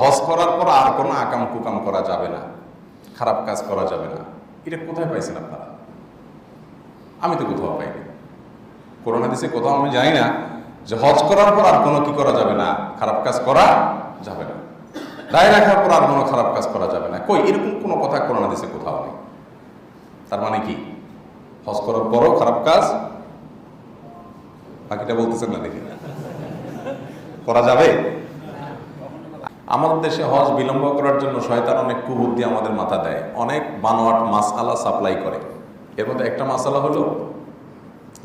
হজ করার পর আর কোনো আকাম কুকাম করা যাবে না। খারাপ কাজ করা যাবে না। এটা কোথায় পাইছেন আপনারা? আমি তো কোথাও পাইনি। করোনা দিছে কোথাও আমি জানি না যে হজ করার পর আর কোনো কি করা যাবে না। খারাপ কাজ করা যাবে না। দায় রাখার পর আর কোনো খারাপ কাজ করা যাবে না। কই, এরকম কোনো কথা করোনা দিছে কোথাও নেই। তার মানে কি? হজ করার পরও খারাপ কাজ? বাকিটা বলতেছেন না দেখি। করা যাবে? আমাদের দেশে হজ বিলম্ব করার জন্য শয়তান অনেক কুবুদ্ধি আমাদের মাথা দেয়। অনেক বানোয়াট মাসালা সাপ্লাই করে। এর মধ্যে একটা মাসালা হলো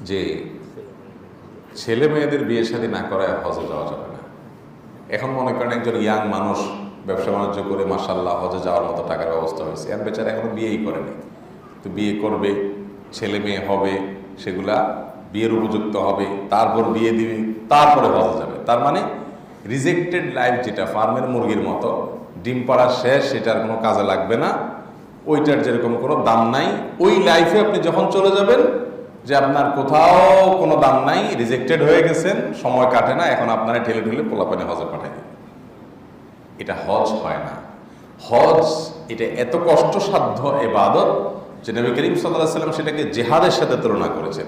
যে ছেলে মেয়েদের বিয়ে শাদী না করায় হজে যাওয়া যাবে না। এখন মনে করেন একজন ইয়াং মানুষ ব্যবসা বাণিজ্য করে মাসাল্লাহ হজে যাওয়ার মতো টাকার ব্যবস্থা হয়েছে। এর বেচারা এখনও বিয়েই করেনি তো বিয়ে করবে, ছেলে মেয়ে হবে, সেগুলা বিয়ের উপযুক্ত হবে, তারপর বিয়ে দিবে, তারপরে হজে যাবে। তার মানে রিজেক্টেড লাইফ যেটা ফার্মের মুরগির মতো, ডিম পাড়া শেষ, সেটার কোনো কাজে লাগবে না। ওইটার যেরকম কোনো দাম নাই। ওই লাইফে আপনি যখন চলে যাবেন, যে আপনার কোথাও কোনো দাম নাই রিজেক্টেড হয়ে গেছেন, সময় কাটে না, এখন আপনারা ঠেলে ঠেলে পোলাপানে হজে পাঠাই এটা হজ হয় না। হজ, এটা এত কষ্টসাধ্য এবাদত যে নবী করিম সাল্লাহ সাল্লাম সেটাকে জেহাদের সাথে তুলনা করেছেন।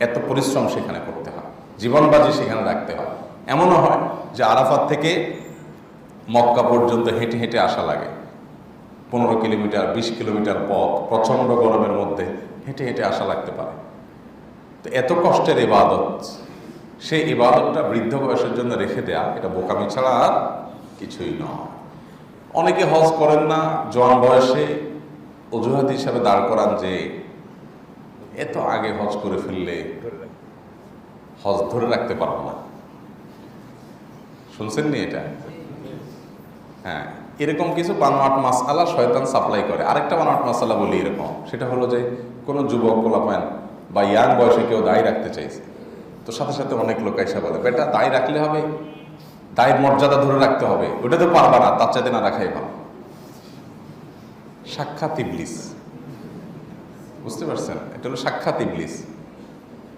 এত পরিশ্রম সেখানে করতে হয়। জীবনবাজি সেখানে রাখতে হয়। এমনও হয় যে আরাফাত থেকে মক্কা পর্যন্ত হেঁটে হেঁটে আসা লাগে। পনেরো কিলোমিটার বিশ কিলোমিটার পথ প্রচণ্ড গরমের মধ্যে হেঁটে হেঁটে আসা লাগতে পারে। তো এত কষ্টের ইবাদত সেই ইবাদতটা বৃদ্ধ বয়সের জন্য রেখে দেয়া এটা বোকামি ছাড়া আর কিছুই নয়। অনেকে হজ করেন না জোয়ান বয়সে অজুহাত হিসাবে দাঁড় করান যে এত আগে হজ করে ফেললে হজ ধরে রাখতে পারব না। শুনছেন নি এটা? হ্যাঁ এরকম কিছু বানোয়াট মাসালা শয়তান সাপ্লাই করে। আরেকটা বানোয়াট মাসালা বলি এরকম, সেটা হলো যে কোনো যুবক পোলাপান বা ইয়াং বয়সে কেউ দায় রাখতে চাইছে, তো সাথে সাথে অনেক লোক এসে বলে, বেটা, দায় রাখলে হবে, দায়ের মর্যাদা ধরে রাখতে হবে, ওটা তো পারবা না, তার চাইতে না রাখাই ভালো। সাক্ষাৎ ইবলিস। বুঝতে পারছেন? এটা হলো সাক্ষাৎ ইবলিস।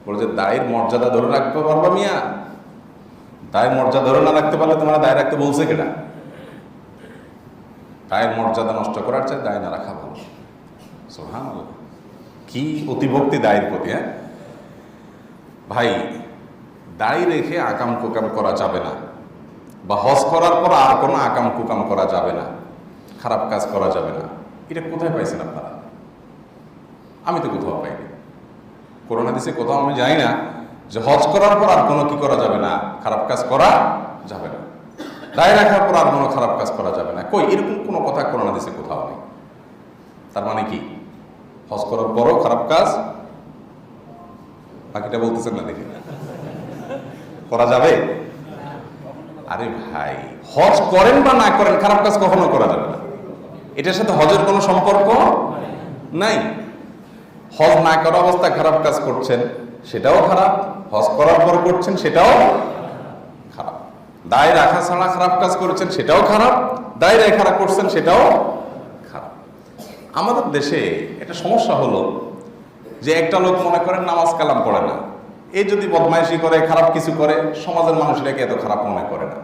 বলে যে, দায়ের মর্যাদা ধরে রাখতে পারবা মিয়া দায়ের মর্যাদা ধরে না রাখতে পারলে তোমার দায় রাখতে বলছে কেটা দায়ের মর্যাদা নষ্ট করার চেয়ে দায় না রাখা ভালো। সোহান কি অতিভক্তি দায়ের প্রতি হ্যাঁ? ভাই, দায় রেখে আকাম কুকাম করা যাবে না। বা হজ করার পর আর কোনো আকাম কুকাম করা যাবে না। খারাপ কাজ করা যাবে না। এটা কোথায় পাইছেন আপনারা? আমি তো কোথাও পাইনি। করোনা দিছে কোথাও আমি জানি না। যে হজ করার পর আর কোনো কি করা যাবে না? খারাপ কাজ করা যাবে না। দায় রাখার পর আর কোনো খারাপ কাজ করা যাবে না। কই? এরকম কোনো কথা করোনা দিছে কোথাও নেই। তার মানে কি? হজ করার পরও খারাপ কাজ? বাকিটা বলতেছেন না দেখি। করা যাবে? আরে ভাই, হজ করেন বা না করেন, খারাপ কাজ কখনো করা যাবে না। এটার সাথে হজের কোনো সম্পর্ক নাই। হজ না করা অবস্থা খারাপ কাজ করছেন, সেটাও খারাপ। হজ করার পর করছেন, সেটাও খারাপ। দায় রাখা ছাড়া খারাপ কাজ করেছেন, সেটাও খারাপ। দায় রেখা করছেন, সেটাও খারাপ। আমাদের দেশে একটা সমস্যা হলো যে একটা লোক মনে করেন নামাজ কালাম পড়ে না। এই যদি বদমাইশি করে, খারাপ কিছু করে, সমাজের মানুষ এটাকে এত খারাপ মনে করে না।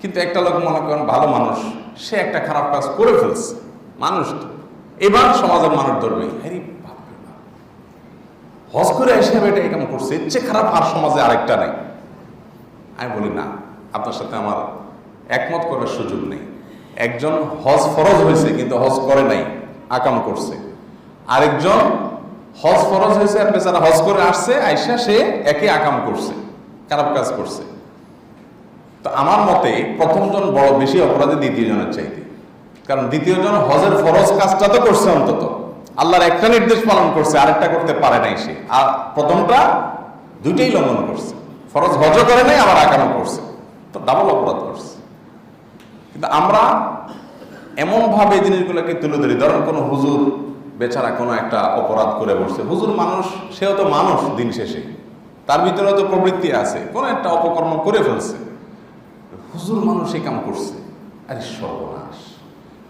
কিন্তু একটা লোক মনে করেন ভালো মানুষ, সে একটা খারাপ কাজ করে ফেলছে। মানুষ এবার সমাজের মানুষ ধরবে, আরে বাপ রে বাপ। হজ করে এসে এটা এরকম করছে চেয়ে খারাপ আর সমাজে আরেকটা নেই। আমি বলি, না, আপনার সাথে আমার একমত করার সুযোগ নেই। একজন হজ ফরজ হয়েছে, কিন্তু হজ করে নাই, আকাম করছে। আরেকজন হজ ফরজ হয়েছে, আর বেচারা হজ করে আসছে, আইসা সে একে আকাম করছে, খারাপ কাজ করছে। তো আমার মতে, প্রথমজন বড় বেশি অপরাধী দ্বিতীয় জনের চাইতে। কারণ দ্বিতীয় জন হজের ফরজ কাজটা তো করছে অন্তত। আল্লাহর একটা নির্দেশ পালন করছে, আরেকটা করতে পারে নাই সে। আর প্রথমটা দুইটাই লঙ্ঘন করছে। ফরজ হজও করে নাই, আবার আকামও করছে। তো ডাবল অপরাধ করছে। কিন্তু আমরা এমনভাবে এই জিনিসগুলোকে তুলে ধরি। ধরেন কোনো হুজুর বেচারা কোনো একটা অপরাধ করে বসছে। হুজুর মানুষ, সেও তো মানুষ দিন শেষে। তার ভিতরে তো প্রবৃত্তি আছে। কোনো একটা অপকর্ম করে ফেলছে। হুজুর মানুষ এই কাম করছে। আরে সর্বনাশ।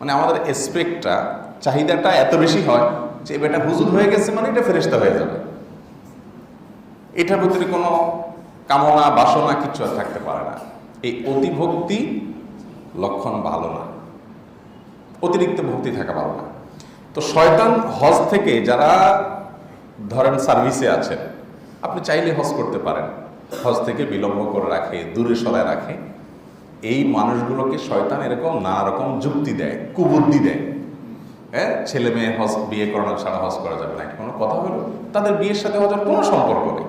মানে আমাদের এসপেক্টটা চাহিদাটা এত বেশি হয় যে বেটা হুজুর হয়ে গেছে মানে এটা ফেরেস্তা হয়ে যাবে। এটার ভিতরে কোনো কামনা, বাসনা কিছু আর থাকতে পারে না। এই অতিভক্তি লক্ষণ ভালো না। অতিরিক্ত ভক্তি থাকা ভালো না। তো শয়তান হজ থেকে যারা ধরেন সার্ভিসে আছেন, আপনি চাইলে হজ করতে পারেন। হজ থেকে বিলম্ব করে রাখে, দূরে সরায় রাখে। এই মানুষগুলোকে শয়তান এরকম নানা রকম যুক্তি দেয়, কুবুদ্ধি দেয়। হ্যাঁ ছেলে মেয়ে হজ, বিয়ে করানো ছাড়া হজ করা যাবে না। কোনো কথা হলো? তাদের বিয়ের সাথে হজের কোনো সম্পর্ক নেই।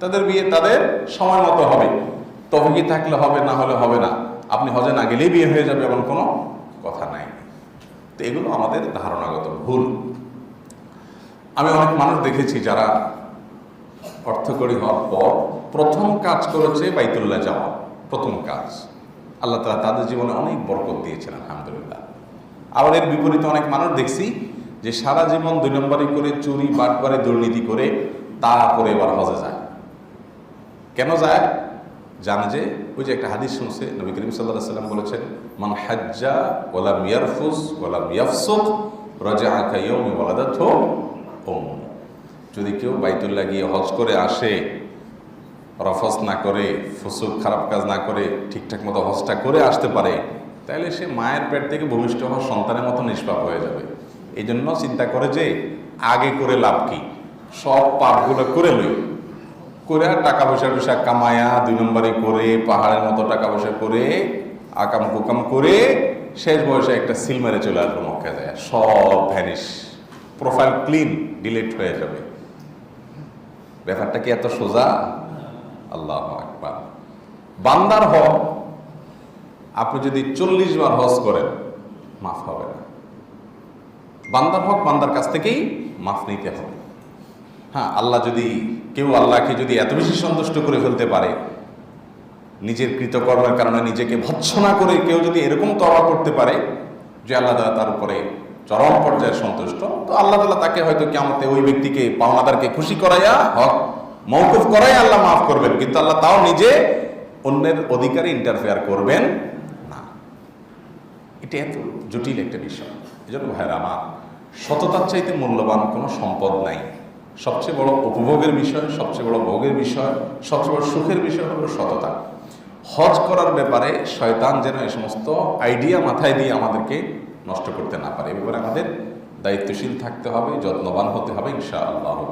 তাদের বিয়ে তাদের সময় মতো হবে। তহকি থাকলে হবে, না হলে হবে না। আপনি হজে না গেলেই বিয়ে হয়ে যাবে এমন কোনো কথা নাই। তো এগুলো আমাদের ধারণাগত ভুল। আমি অনেক মানুষ দেখেছি যারা অর্থকরী হওয়ার পর প্রথম কাজ করেছে বাইতুল্লাহ যাওয়া, প্রথম কাজ। আল্লাহ তালা তাদের জীবনে অনেক বরকত দিয়েছেন, আলহামদুলিল্লাহ। আবার এর বিপরীতে অনেক মানুষ দেখছি যে সারা জীবন দুই নম্বরই করে চুরি বাটবারে দুর্নীতি করে তারপরে এবার হজে যায়। কেন যায়? জানে যে ওই যে একটা হাদিস শুনছে, নবী করিম সাল্লাহ সাল্লাম বলেছেন, মান হাজ্জা ওলা মিয়ারফুস ওলা মিয়াফসুক রাজা আঁকা ইয়মি ওয়ালাদাত ওম যদি কেউ বাইতুল্লাহ গিয়ে হজ করে আসে, রফস না করে, ফুসুক, খারাপ কাজ না করে, ঠিকঠাক মতো হজটা করে আসতে পারে তাহলে সে মায়ের পেট থেকে ভূমিষ্ঠ হওয়া সন্তানের মতো নিষ্পাপ হয়ে যাবে। এই জন্য চিন্তা করে যে, আগে করে লাভ কি? সব পাপগুলো করে লই। করে টাকা পয়সা পয়সা কামায়া, দুই নম্বরে করে, পাহাড়ের মতো টাকা পয়সা করে, আকাম কুকাম করে, শেষ বয়সে একটা সিল মেরে চলে আসলো মক্কা যায়। সব ভ্যানিশ। প্রোফাইল ক্লিন, ডিলিট হয়ে যাবে। ব্যাপারটা কি এত সোজা? আল্লাহ আকবার। বান্দার হক আপনি যদি চল্লিশ বার হজ করেন, মাফ হবে না। বান্দার হক বান্দার কাছ থেকেই মাফ নিতে হবে। হ্যাঁ আল্লাহ যদি, কেউ আল্লাহকে যদি এত বেশি সন্তুষ্ট করে ফেলতে পারে, নিজের কৃতকর্মের কারণে নিজেকে ভৎসনা করে কেউ যদি এরকম তবা করতে পারে, যে আল্লাহ তালা তার উপরে চরম পর্যায়ে সন্তুষ্ট, তো আল্লাহ তালা তাকে হয়তো কেমতে ওই ব্যক্তিকে, পাওনাদারকে খুশি করাইয়া, হক মৌকুফ করাই আল্লাহ মাফ করবেন। কিন্তু আল্লাহ তাও নিজে অন্যের অধিকারে ইন্টারফেয়ার করবেন। এটা এত জটিল একটা বিষয়। এই জন্য ভাইরা আমার সততার চাইতে মূল্যবান কোনো সম্পদ নাই। সবচেয়ে বড় উপভোগের বিষয়, সবচেয়ে বড় ভোগের বিষয়, সবচেয়ে বড় সুখের বিষয় হলো সততা। হজ করার ব্যাপারে শয়তান যেন এই সমস্ত আইডিয়া মাথায় দিয়ে আমাদেরকে নষ্ট করতে না পারে। এ ব্যাপারে আমাদের দায়িত্বশীল থাকতে হবে, যত্নবান হতে হবে ইনশা আল্লাহ